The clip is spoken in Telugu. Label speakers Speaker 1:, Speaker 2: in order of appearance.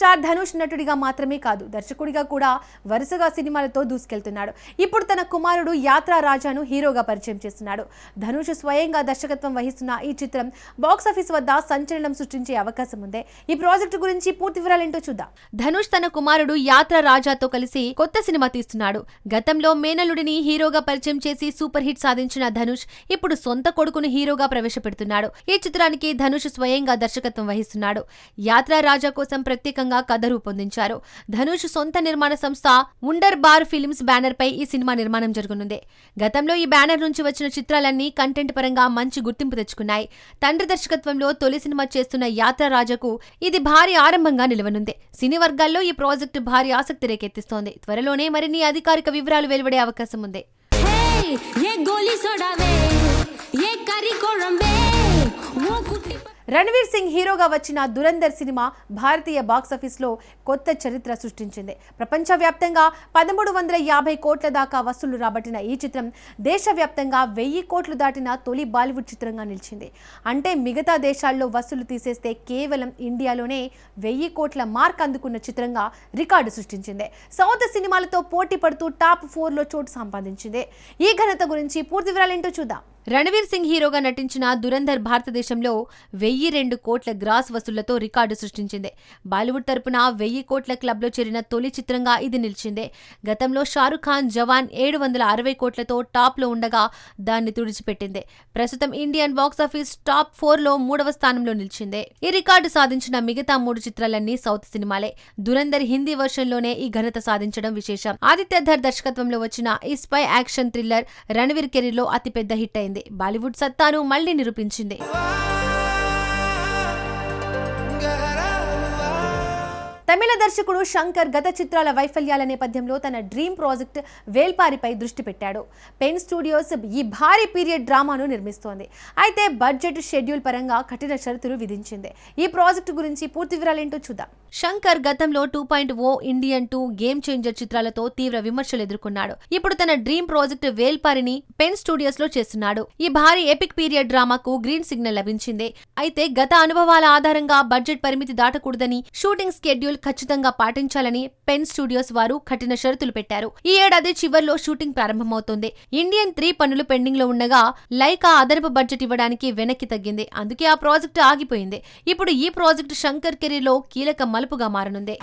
Speaker 1: స్టార్ ధనుష్ నటుడిగా మాత్రమే కాదు దర్శకుడిగా కూడా వరుసగా సినిమాలతో దూసుకెళ్తున్నాడు. ఇప్పుడు తన కుమారుడు యాత్రా రాజాను హీరోగా పరిచయం చేస్తున్నాడు. ధనుష్ స్వయంగా దర్శకత్వం వహిస్తున్న ఈ చిత్రం బాక్సాఫీస్ వద్ద సంచలనం సృష్టించే అవకాశం ఉంది. ఈ ప్రాజెక్టు గురించి పూర్తి వివరాలేంటో చూద్దాం. ధనుష్ తన కుమారుడు యాత్ర రాజాతో కలిసి కొత్త సినిమా తీస్తున్నాడు. గతంలో మేనలుడిని హీరోగా పరిచయం చేసి సూపర్ హిట్ సాధించిన ధనుష్ ఇప్పుడు సొంత కొడుకును హీరోగా ప్రవేశపెడుతున్నాడు. ఈ చిత్రానికి ధనుష్ స్వయంగా దర్శకత్వం వహిస్తున్నాడు. యాత్ర రాజా కోసం ప్రత్యేకంగా కథ రూపొందించారు. ధనుష్ సొంత నిర్మాణ సంస్థ ఉండర్ బార్ ఫిల్మ్స్ బ్యానర్ పై ఈ సినిమా నిర్మాణం జరగనుంది. గతంలో ఈ బ్యానర్ నుంచి వచ్చిన చిత్రాలన్నీ కంటెంట్ పరంగా మంచి గుర్తింపు తెచ్చుకున్నాయి. తండ్రి దర్శకత్వంలో తొలి సినిమా చేస్తున్న యాత్ర రాజాకు ఇది భారీ ఆరంభంగా నిలవనుంది. సినీ వర్గాల్లో ఈ ప్రాజెక్టు భారీ ఆసక్తి రేకెత్తిస్తోంది. త్వరలోనే మరిన్ని అధికారిక వివరాలు వెలువడే అవకాశం ఉంది. రణవీర్ సింగ్ హీరోగా వచ్చిన దురంధర్ సినిమా భారతీయ బాక్సాఫీస్లో కొత్త చరిత్ర సృష్టించింది. ప్రపంచవ్యాప్తంగా పదమూడు వందల యాభై కోట్ల దాకా వసూళ్ళు రాబట్టిన ఈ చిత్రం దేశవ్యాప్తంగా వెయ్యి కోట్లు దాటిన తొలి బాలీవుడ్ చిత్రంగా నిలిచింది. అంటే మిగతా దేశాల్లో వసూలు తీసేస్తే కేవలం ఇండియాలోనే వెయ్యి కోట్ల మార్క్ అందుకున్న చిత్రంగా రికార్డు సృష్టించింది. సౌత్ సినిమాలతో పోటీ పడుతూ టాప్ ఫోర్లో చోటు సంపాదించింది. ఈ ఘనత గురించి పూర్తి వివరాలు ఏంటో చూద్దాం. రణవీర్ సింగ్ హీరోగా నటించిన దురంధర్ భారతదేశంలో వెయ్యి రెండు కోట్ల గ్రాస్ వసూళ్ళతో రికార్డు సృష్టించింది. బాలీవుడ్ తరపున వెయ్యి కోట్ల క్లబ్లో చేరిన తొలి చిత్రంగా ఇది నిలిచింది. గతంలో షారుఖ్ ఖాన్ జవాన్ ఏడు వందల అరవై కోట్లతో టాప్లో ఉండగా దాన్ని తుడిచిపెట్టింది. ప్రస్తుతం ఇండియన్ బాక్సాఫీస్ టాప్ ఫోర్లో మూడవ స్థానంలో నిలిచింది. ఈ రికార్డు సాధించిన మిగతా మూడు చిత్రాలన్నీ సౌత్ సినిమాలే. దురంధర్ హిందీ వర్షన్లోనే ఈ ఘనత సాధించడం విశేషం. ఆదిత్య ధర్ దర్శకత్వంలో వచ్చిన ఈ స్పై యాక్షన్ థ్రిల్లర్ రణవీర్ కెరీర్లో అతిపెద్ద హిట్ అయింది. బాలీవుడ్ సత్తాను మళ్ళీ నిరూపించింది. తమిళ దర్శకుడు శంకర్ గత చిత్రాల వైఫల్యాల నేపథ్యంలో తన డ్రీమ్ ప్రాజెక్ట్ వేల్పారిపై దృష్టి పెట్టాడు. పెన్ స్టూడియోస్ ఈ భారీ పీరియడ్ డ్రామాను నిర్మిస్తోంది. అయితే బడ్జెట్ షెడ్యూల్ పరంగా కఠిన షరతులు విధించింది. ఈ ప్రాజెక్టు గురించి పూర్తి వివరాలేంటో చూద్దాం. శంకర్ గతంలో two point O Indian two game changer చిత్రాలతో తీవ్ర విమర్శలు ఎదుర్కొన్నాడు. ఇప్పుడు తన డ్రీమ్ ప్రాజెక్ట్ వేల్పారిని పెన్ స్టూడియోస్లో చేస్తున్నాడు. ఈ భారీ ఎపిక్ పీరియడ్ డ్రామాకు గ్రీన్ సిగ్నల్ లభించింది. అయితే గత అనుభవాల ఆధారంగా బడ్జెట్ పరిమితి దాటకూడదని షూటింగ్ స్కెడ్యూల్ ఖచ్చితంగా పాటించాలని పెన్ స్టూడియోస్ వారు కఠిన షరతులు పెట్టారు. ఈ ఏడాది చివర్లో షూటింగ్ ప్రారంభమవుతోంది. ఇండియన్ త్రీ పనులు పెండింగ్లో ఉండగా లైకా అదనపు బడ్జెట్ ఇవ్వడానికి వెనక్కి తగ్గింది. అందుకే ఆ ప్రాజెక్టు ఆగిపోయింది. ఇప్పుడు ఈ ప్రాజెక్టు శంకర్ కెరీర్లో కీలక మలుపుగా మారనుంది.